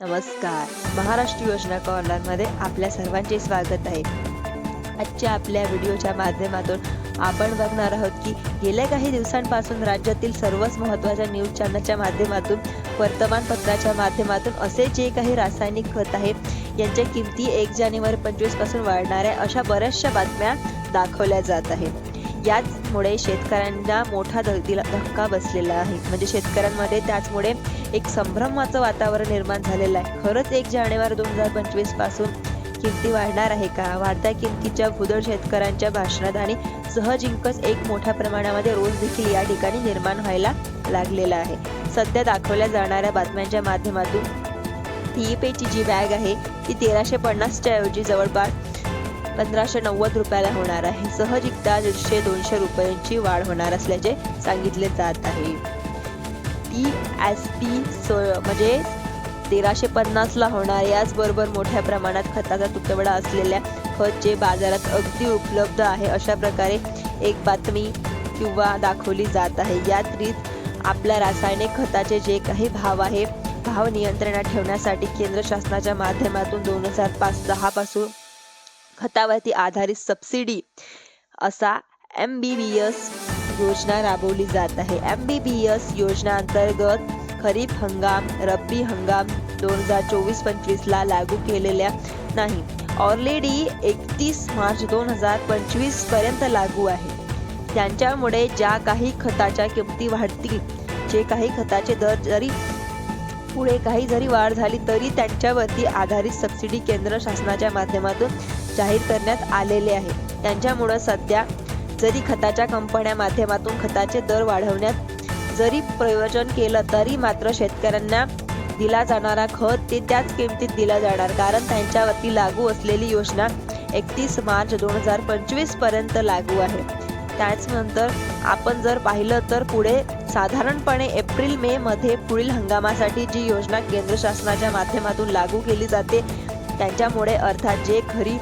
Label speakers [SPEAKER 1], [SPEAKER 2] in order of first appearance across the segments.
[SPEAKER 1] नमस्कार. महाराष्ट्र योजना कॉर्नरमध्ये आपल्या सर्वांचे स्वागत आहे. आजच्या आपल्या व्हिडिओच्या माध्यमातून आपण बघणार आहोत की गेल्या काही दिवसांपासून राज्यातील सर्वच महत्त्वाच्या न्यूज चॅनलच्या माध्यमातून वर्तमानपत्राच्या माध्यमातून असे जे काही रासायनिक खत आहेत यांच्या किमती एक जानेवारी पंचवीसपासून वाढणाऱ्या अशा बऱ्याचशा बातम्या दाखवल्या जात आहेत. याचमुळे शेतकऱ्यांना मोठा दिला- धक्का बसलेला आहे. म्हणजे शेतकऱ्यांमध्ये त्याचमुळे एक संभ्रमाचं वातावरण निर्माण झालेलं आहे. खरंच एक जानेवारी दोन हजार पंचवीसपासून किमती वाढणार आहे का? वाढत्या किमतीच्या भुदळ शेतकऱ्यांच्या भाषणात आणि सहजिंकच एक मोठ्या प्रमाणामध्ये रोज देखील या ठिकाणी निर्माण व्हायला लागलेला आहे. सध्या दाखवल्या जाणाऱ्या बातम्यांच्या माध्यमातून टीईपीची जी बॅग आहे ती तेराशे पन्नासच्या ऐवजी जवळपास पंधराशे नव्वद रुपयाला होणार आहे. सहजिकता दीडशे दोनशे रुपयांची वाढ होणार असल्याचे सांगितले जात आहे. टी एस पी म्हणजे तेराशे पन्नासला होणार. याचबरोबर मोठ्या प्रमाणात खताचा तुटवडा असलेल्या खत जे बाजारात अगदी उपलब्ध आहे अशा प्रकारे एक बातमी किंवा दाखवली जात आहे. यात रीत आपल्या रासायनिक खताचे जे काही भाव आहे भाव नियंत्रणात ठेवण्यासाठी केंद्र शासनाच्या माध्यमातून दोन हजार पाच दहापासून खतावरती आधारित सबसिडी असा एम बी बी एस योजना राबवली जात आहे. एम बी बी एस योजना अंतर्गत खरीप हंगाम रब्बी हंगाम दोन हजार चोवीस पंचवीसला लागू केलेल्या नाही. ऑलरेडी एकतीस मार्च दोन हजार पंचवीसपर्यंत लागू आहे. त्यांच्यामुळे ज्या काही खताच्या किमती वाढतील जे काही खताचे दर जरी पुढे काही जरी वाढ झाली तरी त्यांच्यावरती आधारित सबसिडी केंद्र शासनाच्या माध्यमातून जाहीर करण्यात आलेले आहे. त्यांच्यामुळं सध्या जरी खताच्या कंपन्या माध्यमातून खताचे दर वाढवण्यात जरी प्रयोजन केलं तरी मात्र शेतकऱ्यांना दिला जाणारा खत ते त्याच किमतीत दिला जाणार. कारण त्यांच्यावरती लागू असलेली योजना एकतीस मार्च दोन हजार पंचवीसपर्यंत लागू आहे. त्याचनंतर आपण जर पाहिलं तर पुढे साधारणपणे एप्रिल मे मध्ये पुढील हंगामासाठी जी योजना केंद्र शासनाच्या माध्यमातून लागू केली जाते त्यांच्यामुळे अर्थात जे खरी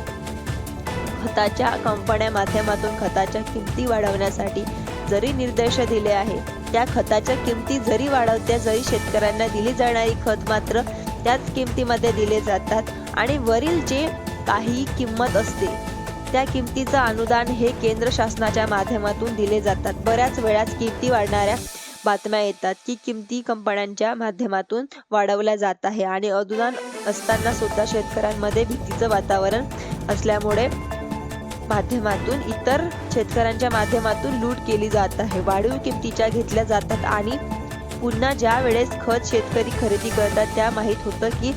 [SPEAKER 1] खताच्या कंपन्या माध्यमातून खताच्या किमती वाढवण्यासाठी जरी निर्देश दिले आहे त्या खताच्या किमती जरी वाढवत्या जरी शेतकऱ्यांना दिली जाणारी खत मात्र त्याच किमतीमध्ये दिले जातात आणि वरील जे काही किंमत असते त्या किमतीचं अनुदान हे केंद्र शासनाच्या माध्यमातून दिले जातात. बऱ्याच वेळाच किमती वाढणाऱ्या बातम्या येतात की किमती कंपन्यांच्या माध्यमातून वाढवल्या जात आहे आणि अनुदान असताना सुद्धा शेतकऱ्यांमध्ये भीतीचं वातावरण असल्यामुळे माध्यमातून इतर शेतकऱ्यांच्या माध्यमातून लूट केली जात आहे. वाढीव किमतीच्या घेतल्या जातात आणि पुन्हा ज्या वेळेस खत शेतकरी खरेदी करतात त्या माहीत होतं की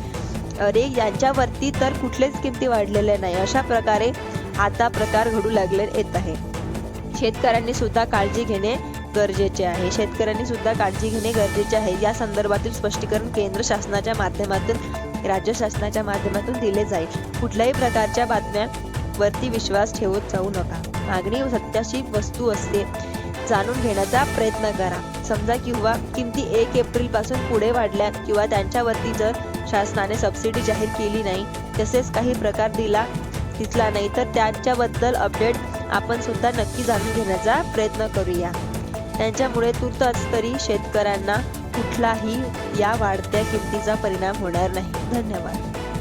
[SPEAKER 1] अरे यांच्यावरती तर कुठलेच किमती वाढलेल्या नाही. अशा प्रकारे आता प्रकार घडू लागले येत आहे. शेतकऱ्यांनी सुद्धा काळजी घेणे गरजेचे आहे. शेतकऱ्यांनी सुद्धा काळजी घेणे गरजेचे आहे. या संदर्भातील स्पष्टीकरण केंद्र शासनाच्या माध्यमातून राज्य शासनाच्या माध्यमातून दिले जाईल. कुठल्याही प्रकारच्या बातम्या वरती विश्वास ठेवत जाऊ नका. मागणी सत्याची वस्तू असते. जाणून घेण्याचा प्रयत्न करा. समजा किंवा किमती एक एप्रिलपासून पुढे वाढल्या किंवा त्यांच्यावरती जर शासनाने सबसिडी जाहीर केली नाही तसेच काही प्रकार दिला दिसला नाही तर त्यांच्याबद्दल अपडेट आपण सुद्धा नक्की जाणून घेण्याचा प्रयत्न करूया. त्यांच्यामुळे तुर्तच तरी शेतकऱ्यांना कुठलाही या वाढत्या किमतीचा परिणाम होणार नाही. धन्यवाद.